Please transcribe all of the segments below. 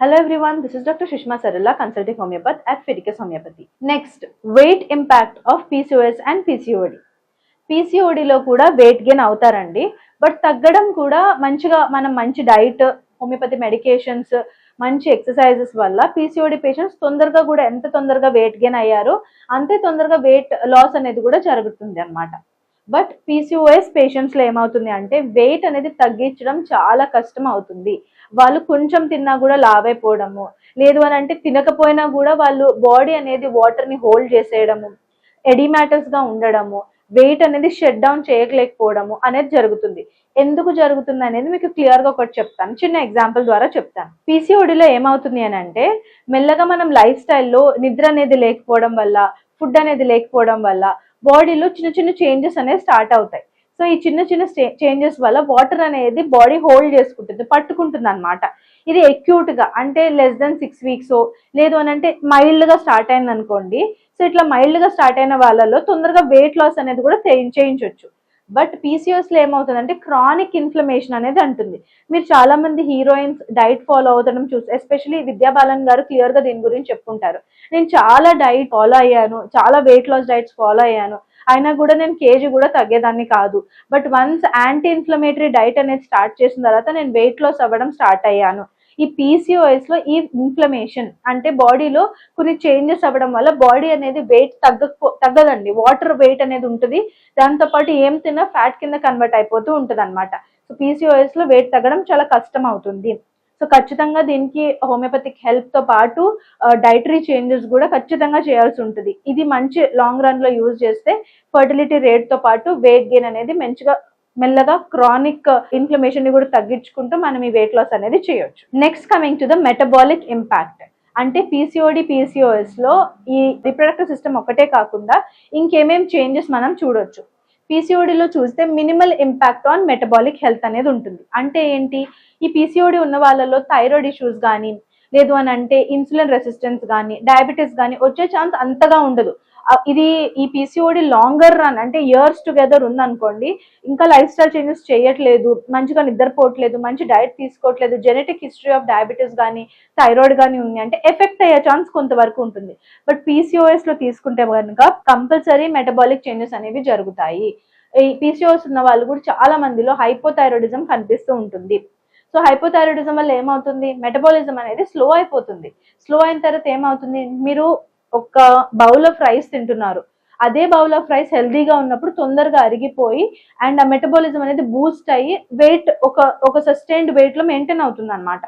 Hello everyone, this is Dr. Sushma Sarala, consulting homeopath at Fiticus Homeopathy. Next, weight impact of PCOS and PCOD. పీసీఓడిలో కూడా weight gain అవుతారండి but తగ్గడం కూడా మంచిగా మనం మంచి diet homeopathy medications మంచి exercises వల్ల పీసీఓడి పేషెంట్స్ తొందరగా కూడా ఎంత తొందరగా వెయిట్ గెయిన్ అయ్యారో అంతే తొందరగా వెయిట్ లాస్ అనేది కూడా జరుగుతుంది అన్నమాట బట్ పీసీఓఎస్ పేషెంట్స్లో ఏమవుతుంది అంటే వెయిట్ అనేది తగ్గించడం చాలా కష్టం అవుతుంది వాళ్ళు కొంచెం తిన్నా కూడా లావైపోవడము. లేదు అని అంటే తినకపోయినా కూడా వాళ్ళు బాడీ అనేది వాటర్ని హోల్డ్ చేసేయడము. ఎడిమాటర్స్గా ఉండడము. వెయిట్ అనేది షట్ డౌన్ చేయలేకపోవడము అనేది జరుగుతుంది. ఎందుకు జరుగుతుంది అనేది మీకు క్లియర్గా ఒకటి చెప్తాను. చిన్న ఎగ్జాంపుల్ ద్వారా చెప్తాను. పీసీఓడిలో ఏమవుతుంది అని అంటే మెల్లగా మనం లైఫ్ స్టైల్లో నిద్ర అనేది లేకపోవడం వల్ల ఫుడ్ అనేది లేకపోవడం వల్ల బాడీలో చిన్న చిన్న చేంజెస్ అనేవి స్టార్ట్ అవుతాయి. సో ఈ చిన్న చిన్న చేంజెస్ వల్ల వాటర్ అనేది బాడీ హోల్డ్ చేసుకుంటుంది పట్టుకుంటుంది అనమాట ఇది అక్యూట్గా అంటే లెస్ దెన్ సిక్స్ వీక్స్ లేదు అని అంటే మైల్డ్గా స్టార్ట్ అయింది అనుకోండి సో ఇట్లా మైల్డ్గా స్టార్ట్ అయిన వాళ్ళలో తొందరగా వెయిట్ లాస్ అనేది కూడా చేయించవచ్చు. బట్ పీసీఎస్లో ఏమవుతుందంటే క్రానిక్ ఇన్ఫ్లమేషన్ అనేది అంటుంది. మీరు చాలా మంది హీరోయిన్స్ డైట్ ఫాలో అవుతడం చూసి ఎస్పెషలీ విద్యాబాలన్ గారు క్లియర్గా దీని గురించి చెప్పుకుంటారు. నేను చాలా డైట్ ఫాలో అయ్యాను చాలా వెయిట్ లాస్ డైట్స్ ఫాలో అయ్యాను. అయినా కూడా నేను కేజీ కూడా తగ్గేదాన్ని కాదు. But once anti inflammatory diet అనేది స్టార్ట్ చేసిన తర్వాత నేను వెయిట్ లాస్ అవ్వడం స్టార్ట్ అయ్యాను. ఈ పీసీఓఎస్లో ఈ ఇన్ఫ్లమేషన్ అంటే బాడీలో కొన్ని చేంజెస్ అవ్వడం వల్ల బాడీ అనేది వెయిట్ తగ్గకపో తగ్గదండి. వాటర్ వెయిట్ అనేది ఉంటుంది. దాంతో పాటు ఏం తిన్నా ఫ్యాట్ కింద కన్వర్ట్ అయిపోతూ ఉంటుంది అనమాట సో పీసీఓఎస్లో వెయిట్ తగ్గడం చాలా కష్టం అవుతుంది. సో ఖచ్చితంగా దీనికి హోమియోపతిక్ హెల్ప్తో పాటు డైటరీ చేంజెస్ కూడా ఖచ్చితంగా చేయాల్సి ఉంటుంది. ఇది మంచి లాంగ్ రన్లో యూజ్ చేస్తే ఫర్టిలిటీ రేట్తో పాటు వెయిట్ గెయిన్ అనేది మంచిగా మెల్లగా క్రానిక్ ఇన్ఫ్లమేషన్ uh, ని కూడా తగ్గించుకుంటూ మనం ఈ వెయిట్ లాస్ అనేది చేయొచ్చు. Next coming to the metabolic impact అంటే పీసీఓడి పీసీఓఎస్లో ఈ రిప్రొడక్టివ్ సిస్టమ్ ఒకటే కాకుండా ఇంకేమేం చేంజెస్ మనం చూడొచ్చు. పీసీఓడిలో చూస్తే minimal impact on metabolic health అనేది ఉంటుంది. అంటే ఏంటి? ఈ పీసీఓడి ఉన్న వాళ్ళలో థైరాయిడ్ ఇష్యూస్ కానీ లేదు అని అంటే ఇన్సులిన్ రెసిస్టెన్స్ కానీ డయాబెటీస్ కానీ వచ్చే ఛాన్స్ అంతగా ఉండదు. ఇది ఈ పీసీఓడి లాంగర్ రన్ అంటే ఇయర్స్ టుగెదర్ ఉందనుకోండి ఇంకా లైఫ్ స్టైల్ చేంజెస్ చేయట్లేదు మంచిగా నిద్రపోవట్లేదు మంచి డైట్ తీసుకోవట్లేదు జెనెటిక్ హిస్టరీ ఆఫ్ డయాబెటీస్ కానీ థైరాయిడ్ కానీ ఉంది అంటే ఎఫెక్ట్ అయ్యే ఛాన్స్ కొంతవరకు ఉంటుంది. బట్ పీసీఓఎస్లో తీసుకుంటే కనుక కంపల్సరీ మెటబాలిక్ చేంజెస్ అనేవి జరుగుతాయి. ఈ పీసీఓఎస్ ఉన్న వాళ్ళు కూడా చాలా మందిలో హైపోథైరాయిడిజం కనిపిస్తూ ఉంటుంది. సో హైపోథైరాయిడిజం వల్ల ఏమవుతుంది? మెటబాలిజం అనేది స్లో అయిపోతుంది. స్లో అయిన తర్వాత ఏమవుతుంది? మీరు ఒక బౌల్ ఆఫ్ రైస్ తింటున్నారు. అదే బౌల్ ఆఫ్ రైస్ హెల్దీగా ఉన్నప్పుడు తొందరగా అరిగిపోయి అండ్ ఆ మెటబాలిజం అనేది బూస్ట్ అయ్యి వెయిట్ ఒక ఒక సస్టైన్డ్ వెయిట్లో మెయింటైన్ అవుతుంది అనమాట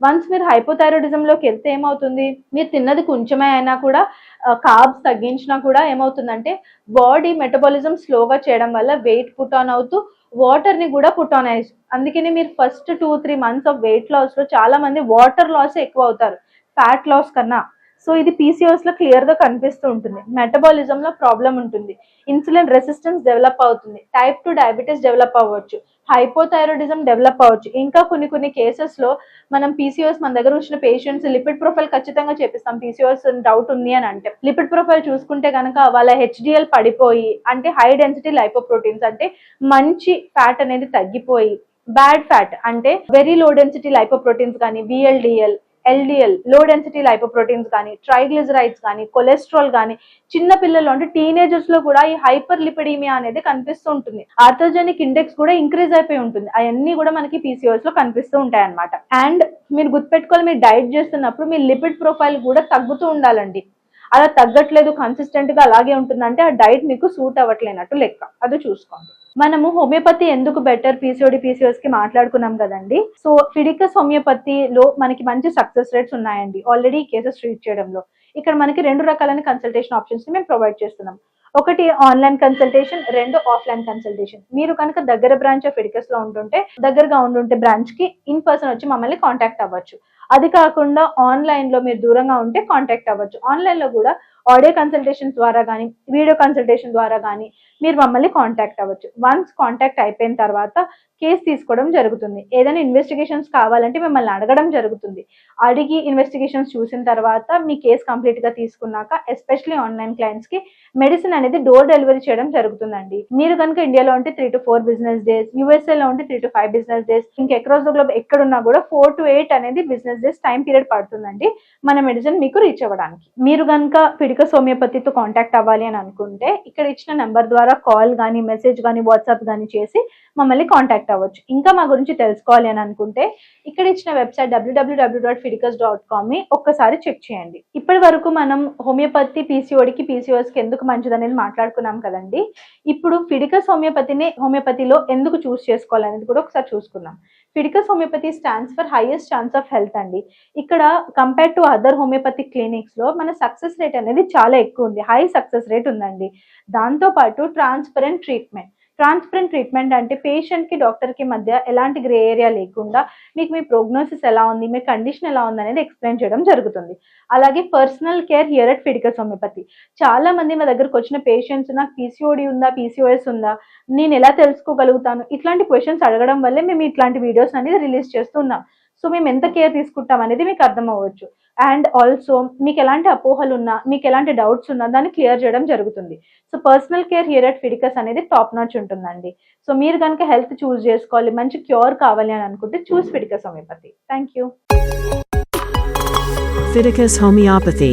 వన్స్ మీరు హైపోథైరాయిడిజంలోకి లోకి వెళ్తే ఏమవుతుంది? మీరు తిన్నది కొంచెమే అయినా కూడా కార్బ్స్ తగ్గించినా కూడా ఏమవుతుందంటే బాడీ మెటబాలిజం స్లోగా చేయడం వల్ల వెయిట్ పుట్ ఆన్ అవుతూ వాటర్ని కూడా పుట్ ఆన్ అయ్యి అందుకని మీరు first two three months of weight లాస్లో చాలా మంది వాటర్ లాస్ ఎక్కువ అవుతారు. ఫ్యాట్ లాస్ కన్నా. సో ఇది పీసీఓఎస్లో క్లియర్గా కనిపిస్తూ ఉంటుంది. మెటబాలిజం లో ప్రాబ్లం ఉంటుంది. ఇన్సులిన్ రెసిస్టెన్స్ డెవలప్ అవుతుంది. టైప్ టు డయాబెటీస్ డెవలప్ అవ్వచ్చు. హైపోథైరాయిడిజం డెవలప్ అవ్వచ్చు. ఇంకా కొన్ని కొన్ని కేసెస్లో మనం పీసీఓఎస్ మన దగ్గర వచ్చిన పేషెంట్స్ లిపిడ్ ప్రొఫైల్ ఖచ్చితంగా చేపిస్తాం. పీసీఓఎస్ డౌట్ ఉంది అని అంటే. లిపిడ్ ప్రొఫైల్ చూసుకుంటే కనుక వాళ్ళ హెచ్డిఎల్ పడిపోయి అంటే హై డెన్సిటీ లైపోప్రోటీన్స్ అంటే మంచి ఫ్యాట్ అనేది తగ్గిపోయి బ్యాడ్ ఫ్యాట్ అంటే వెరీ లో డెన్సిటీ లైపోప్రోటీన్స్ కానీ విఎల్డిఎల్ ఎల్డిఎల్లో డెన్సిటీ లైపోప్రోటీన్స్ కానీ ట్రైగ్లిజరైడ్స్ కానీ కొలెస్ట్రాల్ కానీ చిన్న పిల్లలు అంటే టీనేజర్స్లో కూడా ఈ హైపర్ లిపిడీమియా అనేది కనిపిస్తూ ఉంటుంది. ఆర్థోజెనిక్ ఇండెక్స్ కూడా ఇంక్రీజ్ అయిపోయి ఉంటుంది. అవన్నీ కూడా మనకి పీసీఓఎస్లో కనిపిస్తూ ఉంటాయి అనమాట అండ్ మీరు గుర్తుపెట్టుకోవాలి మీరు డైట్ చేస్తున్నప్పుడు మీ లిపిడ్ ప్రొఫైల్ కూడా తగ్గుతూ ఉండాలండి. అలా తగ్గట్లేదు కన్సిస్టెంట్గా అలాగే ఉంటుందంటే ఆ డైట్ మీకు సూట్ అవ్వట్లేనట్టు లెక్క. అది చూసుకోండి. మనము హోమియోపతి ఎందుకు బెటర్ పీసీఓడి పీసీఓస్కి మాట్లాడుకున్నాం కదండి. సో ఫిడికస్ హోమియోపతిలో మనకి మంచి సక్సెస్ రేట్స్ ఉన్నాయండి. ఆల్రెడీ కేసెస్ ట్రీట్ చేయడంలో. ఇక్కడ మనకి రెండు రకాలైన కన్సల్టేషన్ ఆప్షన్స్ని మేము ప్రొవైడ్ చేస్తున్నాం. ఒకటి ఆన్లైన్ కన్సల్టేషన్ రెండు ఆఫ్లైన్ కన్సల్టేషన్ మీరు కనుక దగ్గర బ్రాంచ్ ఆఫ్ ఫిడికస్లో ఉంటుంటే దగ్గరగా ఉండుంటే బ్రాంచ్కి ఇన్ పర్సన్ వచ్చి మమ్మల్ని కాంటాక్ట్ అవ్వచ్చు. అది కాకుండా ఆన్లైన్లో మీరు దూరంగా ఉంటే కాంటాక్ట్ అవ్వచ్చు. ఆన్లైన్లో కూడా ఆడియో కన్సల్టేషన్ ద్వారా కానీ వీడియో కన్సల్టేషన్ ద్వారా కానీ మీరు మమ్మల్ని కాంటాక్ట్ అవ్వచ్చు. వన్స్ కాంటాక్ట్ అయిపోయిన తర్వాత కేసు తీసుకోవడం జరుగుతుంది. ఏదైనా ఇన్వెస్టిగేషన్స్ కావాలంటే మిమ్మల్ని అడగడం జరుగుతుంది. అడిగి ఇన్వెస్టిగేషన్స్ చూసిన తర్వాత మీ కేసు కంప్లీట్గా తీసుకున్నాక ఎస్పెషలీ ఆన్లైన్ క్లయింట్స్కి మెడిసిన్ అనేది డోర్ డెలివరీ చేయడం జరుగుతుందండి. మీరు కనుక ఇండియాలో ఉంటే three to four business days యూఎస్ఏలో ఉంటే three to five business days ఇంకా అక్రాస్ ద గ్లోబ్ ఎక్కడున్నా కూడా ఫోర్ టు ఎయిట్ అనేది బిజినెస్ డేస్ టైం పీరియడ్ పడుతుందండి. మన మెడిసిన్ మీకు రీచ్ అవ్వడానికి. మీరు కనుక పిడిక హోమియోపతితో కాంటాక్ట్ అవ్వాలి అని అనుకుంటే ఇక్కడ ఇచ్చిన నెంబర్ ద్వారా కాల్ కానీ మెసేజ్ కానీ వాట్సాప్ కానీ చేసి మమ్మల్ని కాంటాక్ట్ అవ్వచ్చు. ఇంకా మా గురించి తెలుసుకోవాలి అని అనుకుంటే ఇక్కడ ఇచ్చిన website W W dot Fiticus dot కామ్ని ఒక్కసారి చెక్ చేయండి. ఇప్పటి వరకు మనం హోమియోపతి పీసీఓడికి పీసీఓస్కి ఎందుకు మంచిది అనేది మాట్లాడుకున్నాం కదండి. ఇప్పుడు ఫిడికస్ హోమియోపతిని హోమియోపతిలో ఎందుకు చూస్ చేసుకోవాలనేది కూడా ఒకసారి చూసుకుందాం. Fidicus homeopathy stands for highest chance of health అండి. ఇక్కడ కంపేర్ టు అదర్ హోమియోపతి క్లినిక్స్లో మన సక్సెస్ రేట్ అనేది చాలా ఎక్కువ ఉంది. హై సక్సెస్ రేట్ ఉందండి. దాంతో పాటు ట్రాన్స్పరెంట్ ట్రీట్మెంట్ ట్రాన్స్పరెంట్ ట్రీట్మెంట్ అంటే పేషెంట్కి డాక్టర్కి మధ్య ఎలాంటి గ్రే ఏరియా లేకుండా మీకు మీ ప్రోగ్నోసిస్ ఎలా ఉంది మీ కండిషన్ ఎలా ఉంది అనేది ఎక్స్ప్లెయిన్ చేయడం జరుగుతుంది. అలాగే personal care here at Fiticus homeopathy చాలా మంది మా దగ్గరకు వచ్చిన పేషెంట్స్ నాకు పీసీఓడి ఉందా పీసీఓఎస్ ఉందా? నేను ఎలా తెలుసుకోగలుగుతాను? ఇట్లాంటి క్వశ్చన్స్ అడగడం వల్లే మేము ఇట్లాంటి వీడియోస్ అనేది రిలీజ్ చేస్తున్నాం సో మేము ఎంత కేర్ తీసుకుంటాం అనేది మీకు అర్థం అవ్వచ్చు. అండ్ ఆల్సో మీకు ఎలాంటి అపోహలు ఉన్నా మీకు ఎలాంటి డౌట్స్ ఉన్నా దాన్ని క్లియర్ చేయడం జరుగుతుంది. So personal care here at Fiticus అనేది టాప్ నాచ్ ఉంటుందండి. సో మీరు కనుక హెల్త్ చూస్ చేసుకోవాలి మంచి క్యూర్ కావాలి అని అనుకుంటే choose Fiticus homeopathy thank you Fiticus Homeopathy.